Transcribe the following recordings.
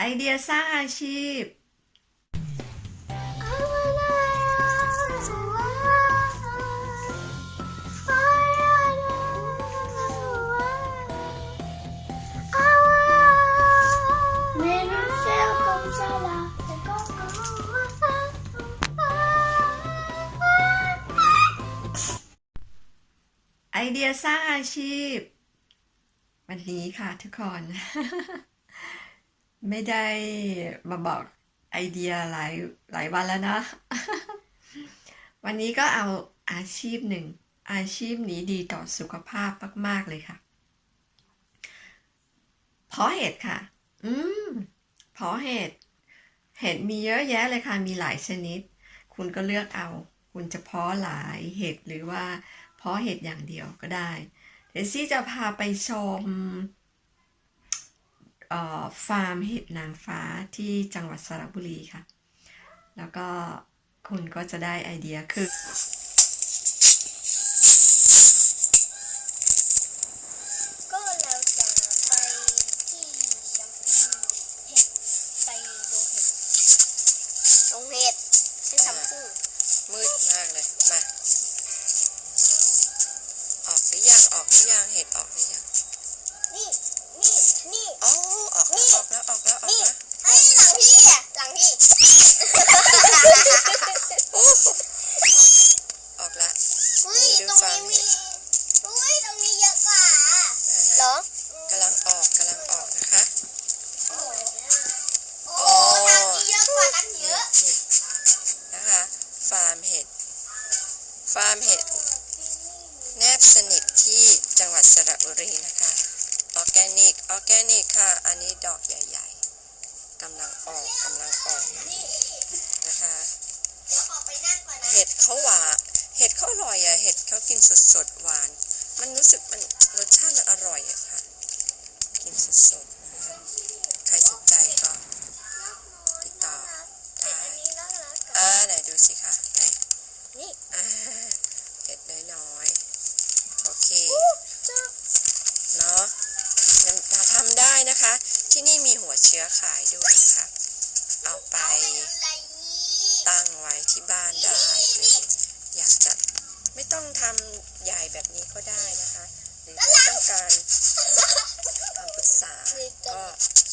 ไอเดียสร้างอาชีพ ไอเดียสร้างอาชีพ วันนี้ค่ะทุกคน ไม่ได้มาบอกไอเดียหลายหลายวันแล้วนะ วันนี้ก็เอาอาชีพหนึ่ง อาชีพนี้ดีต่อสุขภาพมาก ๆ เลยค่ะ เพราะเห็ดค่ะ อืม เพราะเห็ด เห็ดมีเยอะแยะเลยค่ะ มีหลายชนิด คุณก็เลือกเอา คุณจะเพาะหลายเห็ดหรือว่าเพาะเห็ดอย่างเดียวก็ได้ เดซี่จะพาไปชม ฟาร์มเห็ดนางฟ้าที่จังหวัดสระบุรีค่ะ แล้วก็คุณก็จะได้ไอเดียคือก็เราจะไปที่แชมป์เห็ดไปดูเห็ดลงเห็ดที่แชมพูมืดมากเลย มา ออกหรือยัง ออกหรือยัง เห็ดออกหรือยัง นี่ นี่ นี่ อ๋อ ออกแล้วออกแล้วออกนี่แล้วไอ้ยหลังพี่อะหลังพี่ออกแล้วอุ้ยตรงนี้มีอุ้ยตรงนี้เยอะกว่าอ่าเหรฮะอกำลังออกกำลังออกนะคะโอ้โหทางนี้เยอะกว่าตั้งเยนี่อะนี่นะคะฟาร์มเห็ดฟาร์มเห็ดแนบสนิทที่จังหวัดสระบุรีนะคะ แกนิก ออร์แกนิกค่ะ อันนี้ดอกใหญ่ๆกำลังออกกำลังออกนี่นะคะเดี๋ยวขอไปนั่งก่อนนะเห็ดเขาหวาน เห็ดเขาอร่อยอะเห็ดเขากินสดสดๆหวาน มันรู้สึกมันรสชาติมันอร่อยอะค่ะ กินสดสดๆนะคะใครสนใจก็ติดต่อได้อันนี้น่ารักอ่าไหนดูสิคะไหนนี่อ่าเห็ดน้อยๆ โอเค เจ้า เนาะงั้นถ้าทำได้นะคะ ที่นี่มีหัวเชื้อขายด้วยนะคะ เอาไปอะไรนี่ตั้งไว้ที่บ้านได้เลยอยากจะไม่ต้องทำใหญ่แบบนี้ก็ได้นะคะ หรือถ้าต้องการคำปรึกษาก็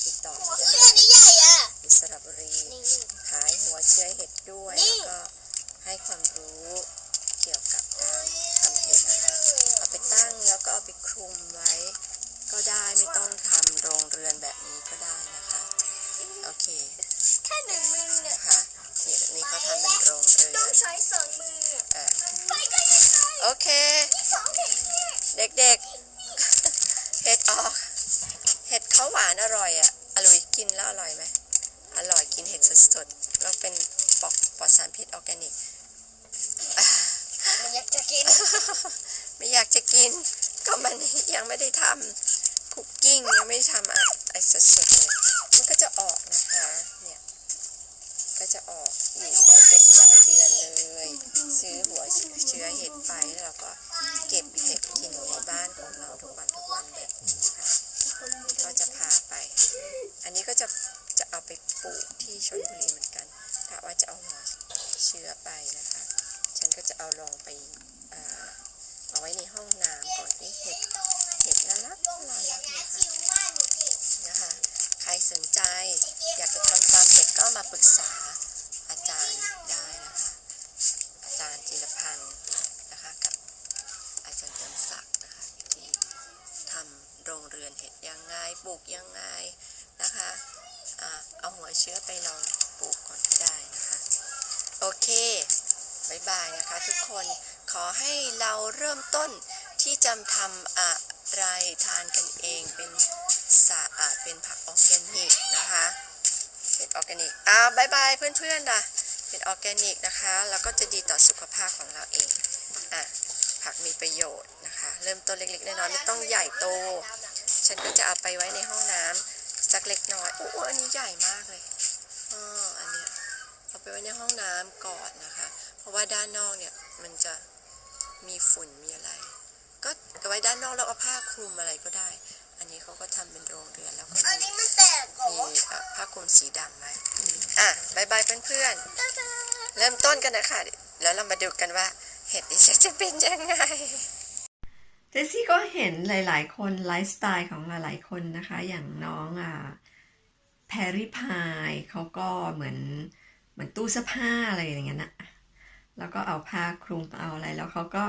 ติดต่อมาเฮ้ได้ยอันนี้ใหญ่อะที่สระบุรีนี่ขายหัวเชื้อเห็ดด้วยนี่แล้วก็ให้ความรู้เกี่ยวกับการทำเห็ดนะคะ เอาไปตั้งแล้วก็เอาไปคลุมไว้ ก็ได้ไม่ต้องทำโรงเรือนแบบนี้ก็ได้นะคะ โอเคแค่หนึ่งมือเนี่ยนะคะนี่นี่เขาทำเป็นโรงเรือนต้องใช้สองมือเออไปก็ยังไงโอเคที่สองเห็นเนี่ยเด็กๆ เห็ดออก เห็ดเขาหวานอร่อยอะอร่อยกินแล้วอร่อยไหมอร่อยกินเห็ดสดๆแล้วเป็นปลอกปลอดสารพิษออร์แกนิกอะมันอยากจะกิน ไม่อยากจะกิน ก็มันยังไม่ได้ทำ คุกกิ้งยังไม่ทำอะไอ้สดๆเลยมันก็จะออกนะคะเนี่ยก็จะออกอยู่ได้เป็นหลายเดือนเลย ซื้อหัวเชื้อเห็ดไปแล้วเราก็เก็บเห็ดกินในบ้านของเราทุกวันทุกวันแบบนี้ค่ะก็จะพาไป อันนี้ก็จะจะเอาไปปลูกที่ชลบุรีเหมือนกันถ้าว่าจะเอาหัวเชื้อไปนะคะ ฉันก็จะเอาลองไปเอ่อเอาไว้ในห้องน้ำก่อนนี่เห็ด เห็ดน่ารักน่ารักนะคะชิวมากหนูเก่งนะคะ ใครสนใจอยากจะทำฟาร์มเห็ดก็มาปรึกษาอาจารย์ได้นะคะ อาจารย์จิรพันธ์นะคะกับอาจารย์เติมศักดิ์นะคะที่ทำโรงเรือนเห็ดยังไงปลูกยังไงนะคะอ่าเอาหัวเชื้อไปลองปลูกก่อนก็ได้นะคะ โอเคบายบายนะคะทุกคนขอให้เราเริ่มต้น ที่จะทำอะไรทานกันเองเป็นสะอาดเป็นผักออร์แกนิกนะคะ เป็นออร์แกนิกอ่าบายบายเพื่อนๆนะเป็นออร์แกนิกนะคะ แล้วก็จะดีต่อสุขภาพของเราเองอะผักมีประโยชน์นะคะ เริ่มต้นเล็กๆน้อยๆไม่ต้องใหญ่โต ฉันก็จะเอาไปไว้ในห้องน้ำสักเล็กน้อยโอ้โอันนี้ใหญ่มากเลยอ๋ออันเนี้ยเอาไปไว้ในห้องน้ำก่อนนะคะ เพราะว่าด้านนอกเนี่ยมันจะมีฝุ่นมีอะไร ก็เอาไว้ด้านนอกแล้วเอาผ้าคลุมอะไรก็ได้ อันนี้เขาก็ทำเป็นโรงเรือนแล้วก็อันมีนี้มันแตกเหรอมีเอ่อผ้ากลุ่มสีดำไว้อะบายบายเพื่อนๆ เริ่มต้นกันนะคะ แล้วเรามาดูกันว่าเห็ดดิฉันจะเป็นยังไงเจสซี่ก็เห็นหลาย ๆ คนไลฟ์สไตล์ของหลายๆคนนะคะ อย่างน้องอ่าแพรรี่พายเขาก็เหมือนเหมือนตู้เสื้อผ้าอะไรอย่างเงี้ยนะแล้วก็เอาผ้าคลุมเอาอะไรแล้วเขาก็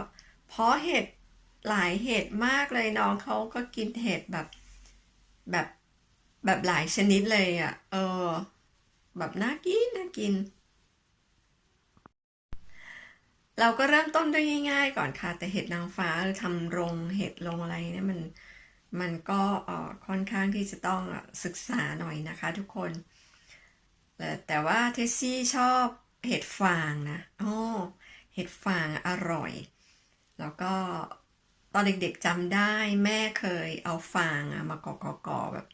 เพาะเห็ด หลายเห็ดมากเลยน้องเขาก็กินเห็ดแบบแบบแบบหลายชนิดเลยอะ เออ แบบน่ากินน่ากิน เราก็เริ่มต้นด้วยง่ายๆก่อนค่ะ แต่เห็ดนางฟ้าทำโรงเห็ดโรงอะไรเนี่ยมันมันก็ค่อนข้างที่จะต้องศึกษาหน่อยนะคะทุกคน แต่แต่ว่าเทสซี่ชอบเห็ดฟางนะอ๋อเห็ดฟางอร่อย แล้วก็ อนเด็กๆจำได้แม่เคยเอาฟางอะมาก่อๆๆแบบ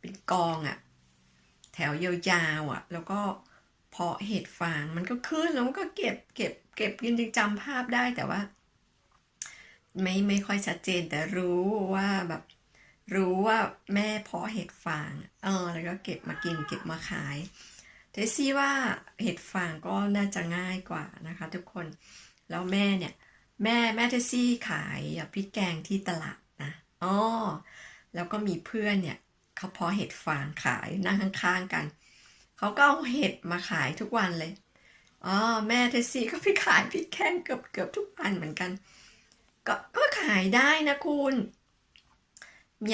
เป็นกองอะแถวยาวๆอะแล้วก็เพาะเห็ดฟางมันก็ขึ้นแล้วมันก็เก็บเก็บเก็บยังจำภาพได้แต่ว่า ไม่ไม่ค่อยชัดเจนแต่รู้ว่าแบบรู้ว่าแม่เพาะเห็ดฟาง เออ แล้วก็เก็บมากินเก็บมาขายเทสซี่ว่าเห็ดฟางก็น่าจะง่ายกว่านะคะ ทุกคน แล้วแม่เนี่ย แม่แม่เทซี่ขายพริกแกงที่ตลาดนะอ๋อแล้วก็มีเพื่อนเนี่ยเขาเพาะเห็ดฟางขายนั่งข้างๆกัน เขาก็เอาเห็ดมาขายทุกวันเลยอ๋อแม่เทซี่ก็ไปขายพริกแกงเกือบเกือบทุกวันเหมือนกัน ก็ก็ขายได้นะคุณ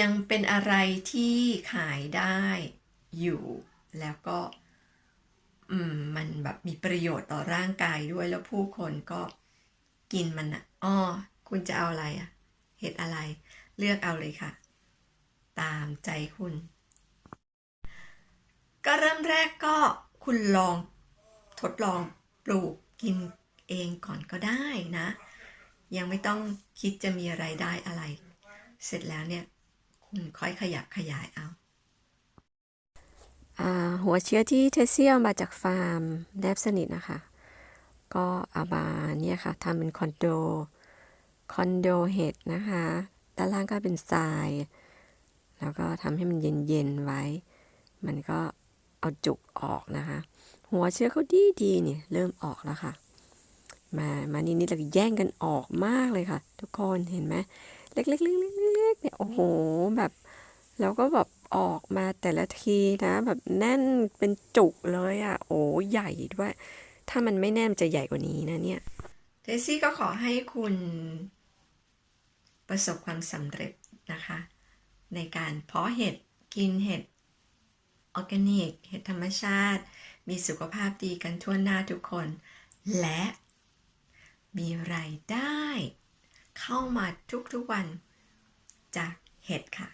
ยังเป็นอะไรที่ขายได้อยู่ แล้วก็ อืม มันแบบมีประโยชน์ต่อร่างกายด้วยแล้วผู้คนก็ กินมันอะอ๋อคุณจะเอาอะไรอะเห็ดอะไร เลือกเอาเลยค่ะ ตามใจคุณ ก็เริ่มแรกก็คุณลองทดลองปลูกกินเองก่อนก็ได้นะ ยังไม่ต้องคิดจะมีไรายได้อะไร เสร็จแล้วเนี่ย คุณค่อยขยับขยายเอาอาหัวเชื้อที่เทสเซียเอามาจากฟาร์มแนบสนิทนะคะ ก็เอามาเนี่ยค่ะทำเป็นคอนโด คอนโดเห็ดนะคะ ด้านล่างก็เป็นทราย แล้วก็ทำให้มันเย็นๆไว้ มันก็เอาจุกออกนะคะ หัวเชื้อเขาดีดีนี่เริ่มออกแล้วค่ะ มามานี่นี่เราแย่งกันออกมากเลยค่ะ ทุกคนเห็นไหมเล็กๆๆๆๆเนี่ยโอ้โหแบบแล้วก็แบบออกมาแต่ละทีนะ แบบแน่นเป็นจุกเลยอะ่ะ โอ้ใหญ่ด้วย ถ้ามันไม่แน่มันจะใหญ่กว่านี้นะเนี่ยเทสซี่ก็ขอให้คุณประสบความสำเร็จนะคะ ในการเพาะเห็ดกินเห็ดออร์แกนิกเห็ดธรรมชาติ มีสุขภาพดีกันทั่วหน้าทุกคน และมีรายได้ เข้ามาทุกๆวันจากเห็ดค่ะ